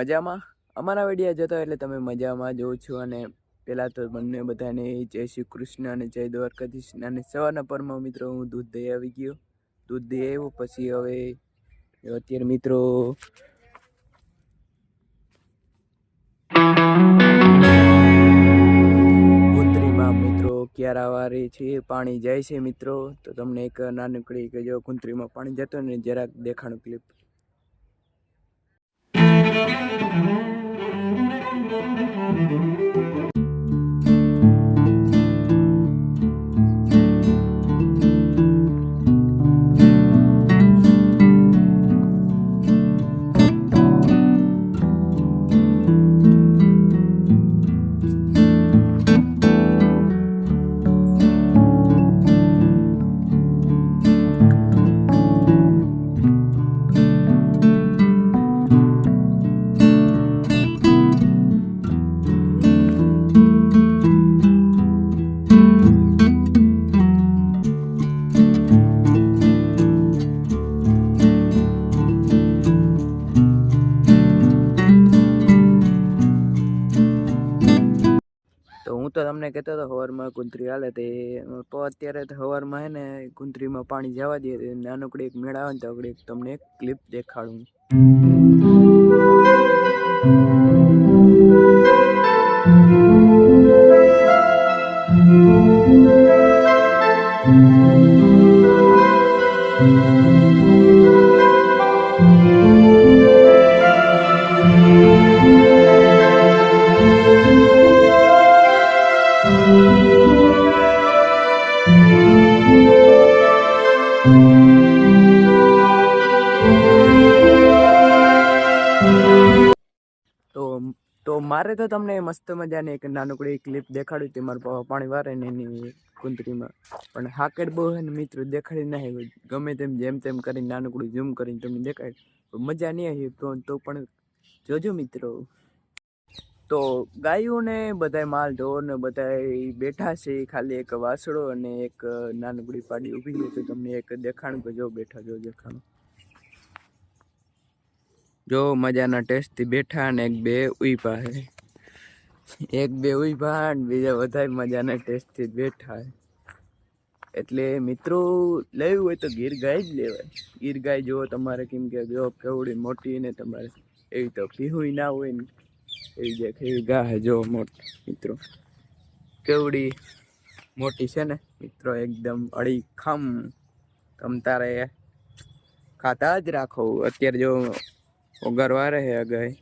મજામાં? અમારા વીડિયો જતો એટલે તમે મજામાં જોવો છો અને પહેલાં તો બંને બધાને જય શ્રી કૃષ્ણ અને જય દ્વારકાધીશ અને સવારના પરમાં મિત્રો હું દૂધ દઈ આવી ગયો. દૂધ દઈ આવ્યો, પછી હવે અત્યારે મિત્રો ક્યારાવારે છે, પાણી જાય છે મિત્રો. તો તમને એક નાનકડી કે જો કુંતરીમાં પાણી જતો ને જરાક દેખાણું ક્લિપ Thank you. તમને કહેતો હતો, હવારમાં કુંતરી હાલે તે. તો અત્યારે તો હવારમાં હે ને કુંતરીમાં પાણી જવા દે નાનકડી એક મેળા આવે ને તો એક તમને એક ક્લિપ દેખાડું. તો તો તો તમને મસ્ત મજાની એક નાનકડી ક્લિપ દેખાડ્યું હતી મારા પપ્પા પાણી વારે ને એની કુંતરીમાં. પણ હાકેડ બહુ હે ને મિત્રો દેખાડી ના ગમે તેમ, જેમ તેમ કરીને નાનકડું ઝૂમ કરીને તમને દેખાય. મજા નહીં આવી તો તો પણ જોજો મિત્રો. તો ગાયોને બધાય માલ ઢોર ને બધાય બેઠા છે. ખાલી એક વાસળો અને એક નાનકડી પાડી ઊભી છે. તો તમને એક દેખાણ જો બેઠા જો દેખાણ. જો મજાના ટેસ્ટથી બેઠા અને એક બે ઉઈ હે. એક બે ઊભા બીજા વધારે મજાના ટેસ્ટથી બેઠા એટલે મિત્રો, લેવું હોય તો ગીર ગાય જ લેવાય. ગીર ગાય જો તમારે કેમ કે જો કેવડી મોટી ને તમારે એવી તો પીહુય ના હોય ને. એવી જે એવી ગાય જો મોટી, મિત્રો. કેવડી મોટી છે ને, મિત્રો, એકદમ અડી ખમ તમ તારે ખાતા જ રાખો. અત્યારે જો ઓગરવા રહે અગાય.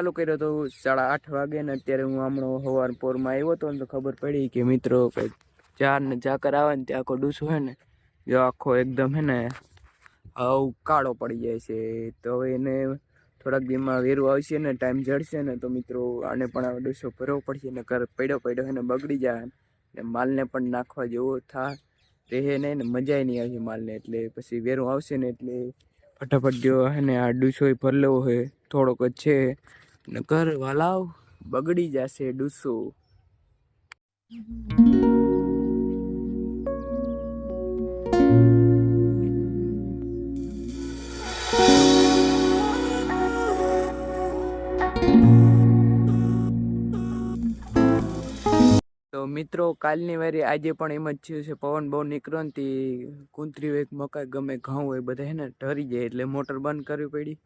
ચાલુ કર્યો તો સાડા આઠ વાગે ને અત્યારે હું હમણાં સવાર પોરમાં આવ્યો હતો ને તો ખબર પડી કે મિત્રો કંઈક ચાર ને ચાકર આવે ને ત્યાં આખો ડૂસો હે ને, જો આખો એકદમ હે ને હાવ કાળો પડી જાય છે. તો એને થોડાક દીમાં વેરું આવશે ને, ટાઈમ જડશે ને, તો મિત્રો આને પણ આ ડૂસો ભરવો પડશે ને ઘર પડ્યો પડ્યો એને બગડી જાય. ને માલને પણ નાખવા જેવો થા, રહે નહીં ને, મજાય નહીં આવશે માલને, એટલે પછી વેરું આવશે ને, એટલે ફટાફટ જો હે ને આ ડૂસો ભર લેવો હોય થોડોક જ છે. ને ઘર વાલાવ બગડી જશે ડૂસો. તો મિત્રો, કાલની વારી આજે પણ એમ જ થયું છે, પવન બહુ નીકળ્યો કુંતરી હોય કે મકાઈ ગમે ઘઉં હોય બધા હે ને, ઢરી જાય એટલે મોટર બંધ કરવી પડી.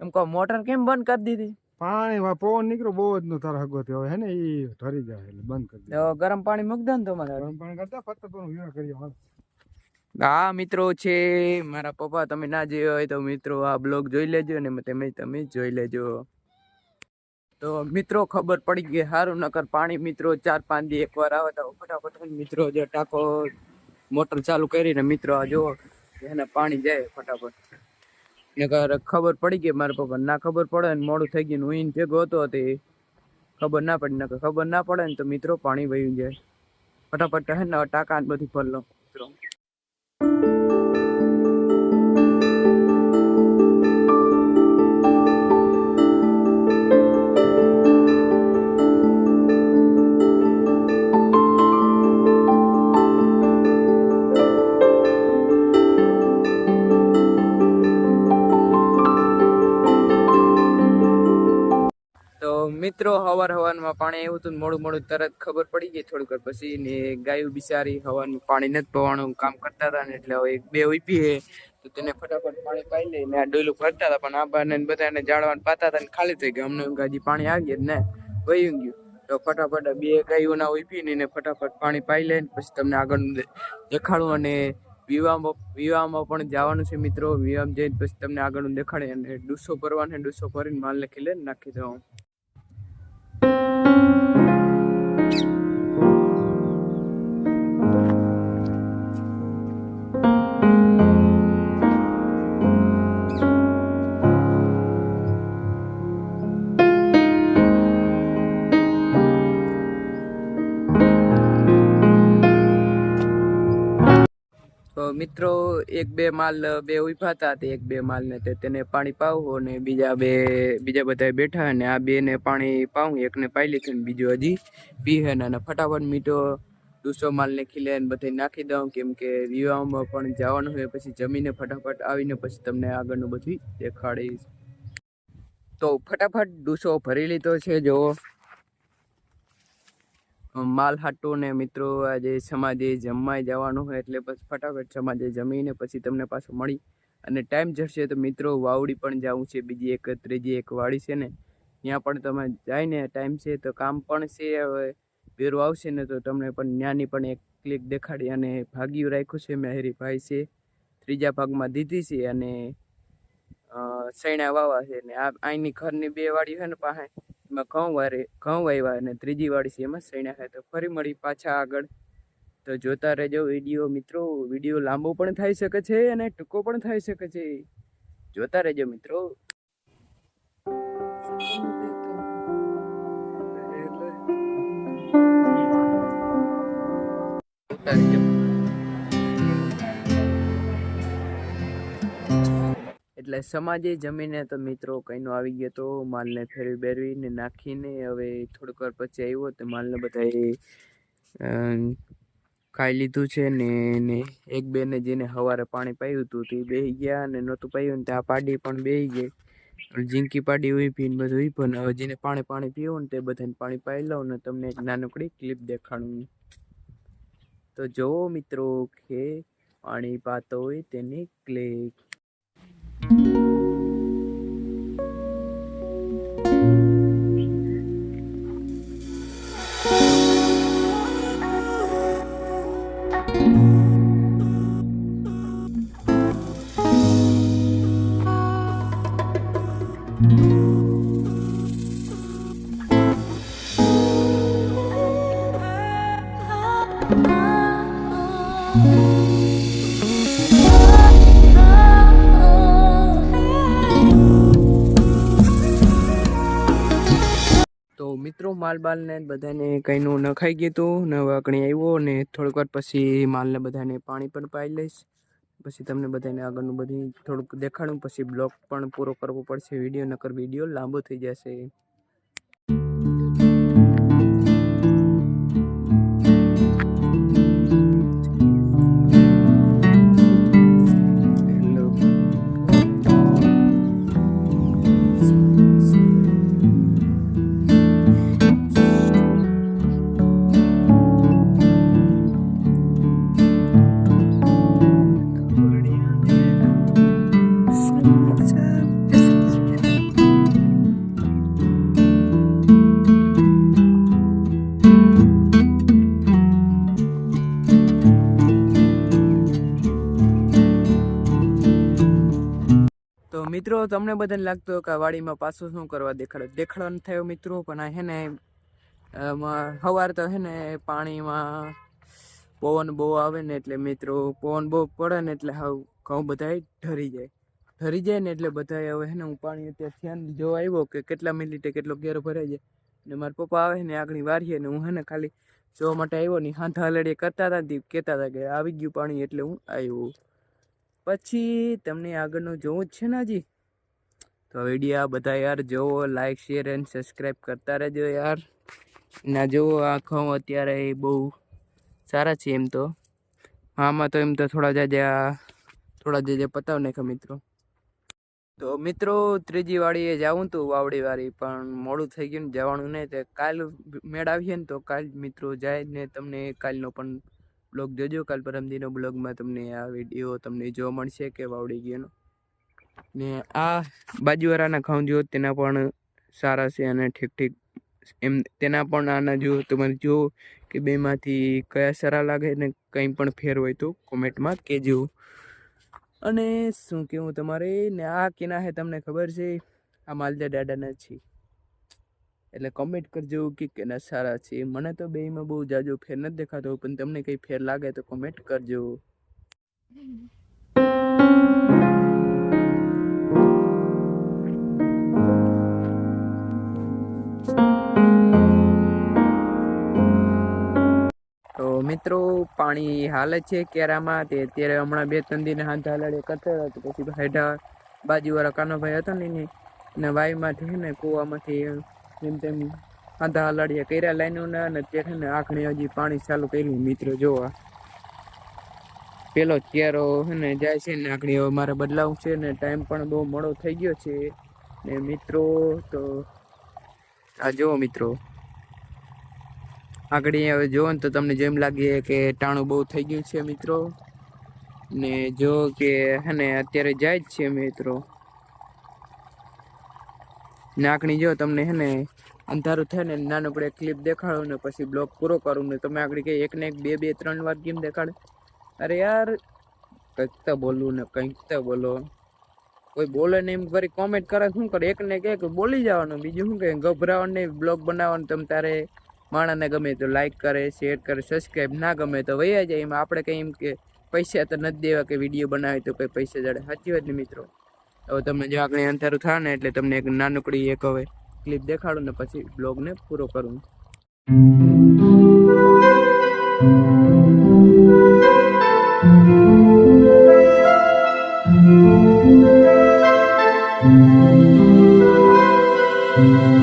એમ કહો મોટર કેમ બંધ કરી દીધી? પાણી પવન નીકળ્યો બહુ જ નું તારા હગો થયો. હે ને એ ઠરી જાય એટલે બંધ કરી દીધું. ગરમ પાણી મૂકી દે ને તમારે ગરમ પાણી કરતા ફક્ત પણ વિવાહ કરીએ હાલ. આ મિત્રો છે મારા પપ્પા તમે ના જોયો હોય તો મિત્રો આ બ્લોગ જોઈ લેજો અને તમે તમે જોઈ લેજો. તો મિત્રો ખબર પડી ગઈ સારું નકર પાણી મિત્રો ચાર પાંચ દી એકવાર આવે તો ફટાફટ મિત્રો જે ટાંકો મોટર ચાલુ કરીને મિત્રો આ જો એને પાણી જાય ફટાફટ. નકર ખબર પડી ગઈ મારા પપ્પા ના ખબર પડે ને મોડું થઈ ગયું ને હું ઈને ભેગો હતો તે. ખબર ના પડી, નકર ખબર ના પડે ને તો મિત્રો પાણી વહી જાય. ફટાફટ હે ને ટાંકા ને ભરલો ભર મિત્રો. મિત્રો, હવાર હવારમાં પાણી આવ્યું હતું મોડું મોડું તરત ખબર પડી ગઈ થોડીક વાર પછી ને ગાયું બિચારી હવાનું પાણી નથી પવાનું, કામ કરતા હતા ને એટલે હવે એક બે ઊભી હે. તો તેને ફટાફટ પાણી પાઈ લઈને આ ડોલું ભરતા હતા, પણ આ બાને ને બધાને જાળવાને પાતા હતા ને ખાલી થઈ ગયા. અમને ગાજી પાણી આવી ગયું ને વહી ગયું. તો ફટાફટ બે ગાયોના ઊભી ને ફટાફટ પાણી પાઈ લઈને પછી તમને આગળ દેખાડું અને વિવાહમાં વિવાહમાં પણ જવાનું છે મિત્રો. વિવાહમાં જઈને પછી તમને આગળનું દેખાડે અને ડૂસો ભરવાને ડૂસો ભરીને માલ લખી લે નાખી દઉં. મિત્રો, એક બે માલ બે ઊભા હતા તે એક બે માલ ને તે તેને પાણી પાવું અને બીજા બે, બીજા બધા બેઠા અને આ બે ને પાણી પાવું, એકને પાઈ લીધું ને બીજું હજી પીહે ને ફટાફટ મીઠો દૂસો માલ ને ખીલે ને બધે નાખી દઉં, કેમ કે વિવાહમાં પણ જવાનું હોય પછી જમીને ફટાફટ આવીને પછી તમને આગળનું બધું દેખાડીશ. તો ફટાફટ ડૂસો ભરી લીધો છે જો માલ હાટો ને મિત્રો આજે સમાજે જમવાય જવાનું હોય એટલે બસ ફટાફટ સમાજે જમીને પછી તમને પાછું મળી અને ટાઈમ જશે તો મિત્રો વાવડી પણ જવું છે, બીજી એક, ત્રીજી એક વાડી છે ને, ત્યાં પણ તમે જાય ને ટાઈમ છે તો કામ પણ છે, હવે બેરું આવશે ને તો તમને પણ ન્યાની પણ એક ક્લિક દેખાડી અને ભાગ્યું રાખ્યું છે મેહરી ભાઈ છે, ત્રીજા ભાગમાં દીધી છે અને સૈણા વાવા છે ને આ અહીંની ઘરની બે વાડી હોય ને પાસે એમાં ઘઉં વારે, ઘઉં વાવ્યા અને ત્રીજી વાળી છે એમાં સૈણા ખાય તો ફરી મળી પાછા આગળ. તો જોતા રહેજો વીડિયો, મિત્રો. વીડિયો લાંબો પણ થઈ શકે છે અને ટૂંકો પણ થઈ શકે છે. જોતા રહેજો, મિત્રો. જોતા રહેજો. એટલે સમાજે જમીને તો મિત્રો કઈનો આવી ગયો તો માલને ફેરવી બેરવીને નાખીને હવે થોડીક વાર પછી આવ્યો તો માલને બધાએ ખાઈ લીધું છે ને ને એક બેને જેને સવારે પાણી પાયું હતું તે બેહી ગયા અને નહોતું પાયું ને ત્યાં પાડી પણ બેહી ગઈ. જિંકી પાડી હોય પીને બધું હોય પણ હવે જેને પાણી પાણી પીવું ને તે બધાને પાણી પાઈ લઉં ને તમને એક નાનકડી ક્લિપ દેખાડું. તો જુઓ મિત્રો કે પાણી પાતો હોય તેની ક્લિપ. તો માલ બાલ ને બધાને કઈનું નખાઈ ગયું હતું ને વાકણી આવ્યો ને થોડીક વાર પછી માલને બધાને પાણી પણ પાઈ લઈશ. પછી તમને બધાને આગળનું બધું થોડુંક દેખાડું, પછી બ્લોગ પણ પૂરો કરવો પડશે. વીડિયો નકર વીડિયો લાંબો થઈ જશે. મિત્રો, તમને બધાને લાગતું કે વાડીમાં પાછું શું કરવા દેખાડો દેખાડો થયો મિત્રો, પણ આ હે ને સવાર તો હે ને પાણીમાં પવન બહુ આવે ને એટલે મિત્રો, પવન બહુ પડે ને એટલે હાવ ઘઉં બધા ઢરી જાય. ઢરી જાય ને એટલે બધા હવે હે ને હું પાણી અત્યારે ધ્યાન જોવા આવ્યો કે કેટલા મિનિટે કેટલો ઘેર ભરાઈ જાય. ને મારા પપ્પા આવે ને આગળ વારીએ ને હું હે ને ખાલી જોવા માટે આવ્યો ને હાથ હલડીએ કરતા હતા કહેતા હતા કે આવી ગયું પાણી એટલે હું આવ્યો પછી તમને આગળનું જોવું જ છે ને હજી. તો વીડિયો બધા યાર જોવો લાઈક શેર એન્ડ સબસ્ક્રાઈબ કરતા રહેજો યાર. ના જોવો આંખો અત્યારે અત્યારે બહુ સારા છે એમ તો. આમાં તો એમ તો થોડા જાજા થોડા જાજા પતાવ નાખ્યા મિત્રો. તો મિત્રો, ત્રીજી વાળીએ જવું તું વાવડી વાળી પણ મોડું થઈ ગયું ને જવાનું નહીં, તે કાલ મેળ આવીએ ને તો કાલ મિત્રો જાય ને તમને કાલનો પણ બ્લોગ જોજો. કાલ પરમદીનો બ્લોગમાં તમને આ વીડિયો તમને જોવા મળશે કે વાવડી ગયોનો. ને આ બાજુવાળાના ઘઉં જુઓ, તેના પણ સારા છે અને ઠીક ઠીક એમ તેના પણ આના જો તમારે જુઓ કે બેમાંથી કયા સારા લાગે ને કંઈ પણ ફેર હોય તો કોમેન્ટમાં કહેજો. અને શું કહેવું તમારે? ને આ કેના હે તમને ખબર છે? આ માલદા દાદાના છે. એટલે કમેન્ટ કરજો કે કેના સારા છે. મને તો બેમાં બહુ જાજો ફેર નથી દેખાતો, પણ તમને કંઈ ફેર લાગે તો કમેન્ટ કરજો. મિત્રો, પાણી હાલે છે કેરામાં. તે અત્યારે હમણાં બે ત્રણ દિન હાથ હાલાડે કરતા હતા પછી હેઠા બાજુવાળા કાનોભાઈ હતા ને એને, ને વાઈમાંથી ને કૂવામાંથી જેમ તેમ આધા હાલાડીએ કર્યા લાઈનોના અને ત્યારે ને આખણે હજી પાણી ચાલુ કર્યું, મિત્રો જોવા. પેલો ચેરો ને જાય છે ને આખણી હવે મારે બદલાવું છે ને ટાઈમ પણ બહુ મોડો થઈ ગયો છે. ને મિત્રો તો આ જુઓ મિત્રો. આગળ હવે જુઓ ને તો તમને જેમ લાગે કે ટાણું બહુ થઈ ગયું છે મિત્રો. ને જો કે હે ને અત્યારે જાય જ છે મિત્રો. નાકણી જો તમને હે ને અંધારું થાય ને નાનકડે ક્લિપ દેખાડો ને પછી બ્લોક પૂરો કરું ને તમે આગળ કે એક ને એક બે બે, ત્રણ વાર કેમ દેખાડે? અરે યાર, કંઈક તો બોલવું ને કંઈક તો બોલો. કોઈ બોલે ને એમ કરી કોમેન્ટ કરે, શું કરે? એક ને કે બોલી જવાનું, બીજું શું કે ગભરાવાનું નહીં બ્લોગ બનાવવાનું તમે તારે. માણસને ગમે તો લાઈક કરે શેર કરે સબસ્ક્રાઈબ ના ગમે તો વૈયા જાય. એમાં આપણે કંઈ એમ કે પૈસા તો નથી દેવા કે વીડિયો બનાવે તો કંઈ પૈસા જડે. સાચી વાત ને મિત્રો? હવે તમને જો આગળ અંધારું થાય ને એટલે તમને એક નાનકડી એક હવે ક્લિપ દેખાડું ને પછી બ્લોગને પૂરો કરું. તો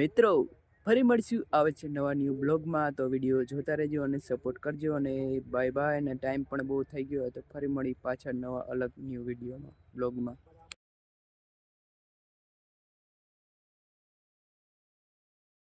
મિત્રો, ફરી મળશું આવે છે નવા ન્યૂ બ્લોગમાં તો વીડિયો જોતા રહેજો અને સપોર્ટ કરજો અને બાય બાય અને ટાઈમ પણ બહુ થઈ ગયો તો ફરી મળી પાછા નવા અલગ ન્યૂ વિડીયોમાં બ્લોગમાં